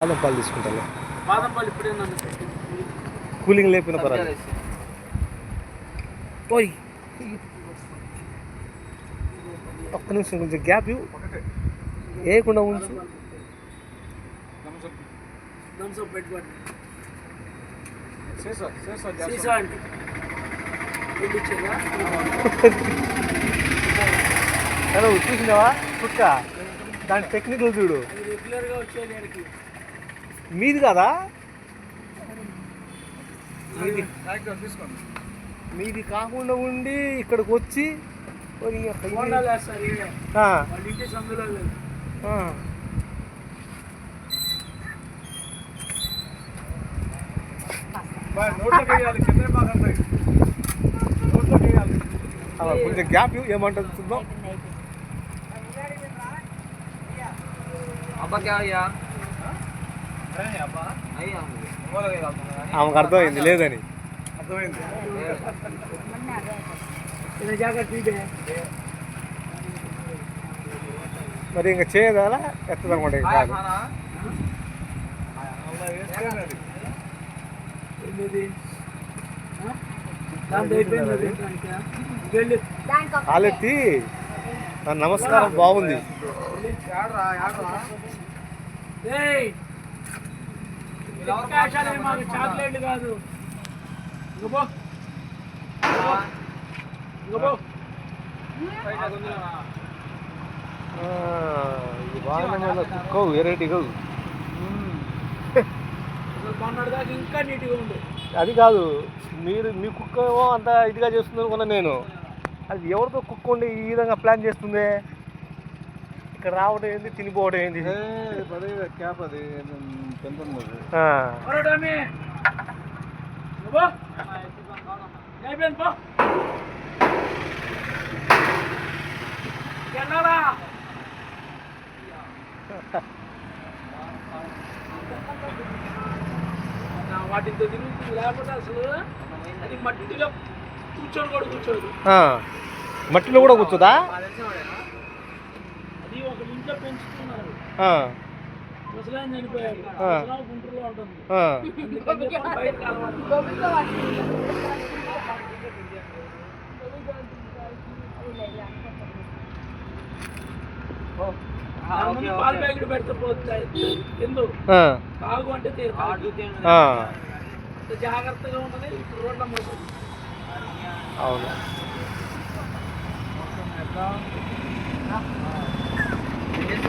బాదం పాలు తీసుకుంటాను బాదం పాలు ఇప్పుడే కూలింగ్ లేపిన పర్వాలేదు. ఓయ్. ఒక్క నిమిషం కొంచెం గ్యాప్ ఇవ్వు. వేయకుండా ఉంచు. హలో చూసినావా? కుక్క. దాని టెక్నికల్ చూడు. రెగ్యులర్గా ఇక్కడికి మీది కదా? మీది. కాకుండా ఉండి ఇక్కడికి వచ్చి కొంచెం గ్యాప్ ఏమంటుంది చూద్దాం. అబ్బా క్యా ఆమెకు అర్థమైంది లేదని. అర్థమైంది మరి ఇంకా చేయదాలా ఎత్తదనమాట ఇంకా కాదు. కాలెత్తి నా నమస్కారం బాగుంది. అవకాశాలే మాకు చాక్లెట్లు కాదు. ఇంక ఇది నీట్గా ఉండు అది కాదు మీరు మీ కుక్క ఏమో అంత ఇదిగా చేస్తుంది అనుకున్నా నేను. అది ఎవరితో కుక్క ఉండి ఈ విధంగా ప్లాన్ చేస్తుంది? ఇక్కడ రావడం ఏంది తినిపోవడం ఏంది? పదే క్యాప్ అది వాటితో తిరుగుతుంది లేకపోతే అసలు అది మట్టిలో కూర్చొని కూడా కూర్చోదు. ఆ. మట్టిలో కూడా కూర్చోదా? అది ఒక ఇంట్లో పెంచుతున్నారు. ఆ, ముసలాయన చనిపోయాడు. ఆ. ముసలాం గుంటూరులో ఉంటుంది. ఆ. అందుకని చెప్పి బయటకు అలవాటు. దాని ముందు పాల ప్యాకెట్ పెడితే పోతుంది. ఎందుకు ఆ, తాగు అంటే తీరు జాగ్రత్తగా ఇప్పుడు రోడ్ల మోసం అవును.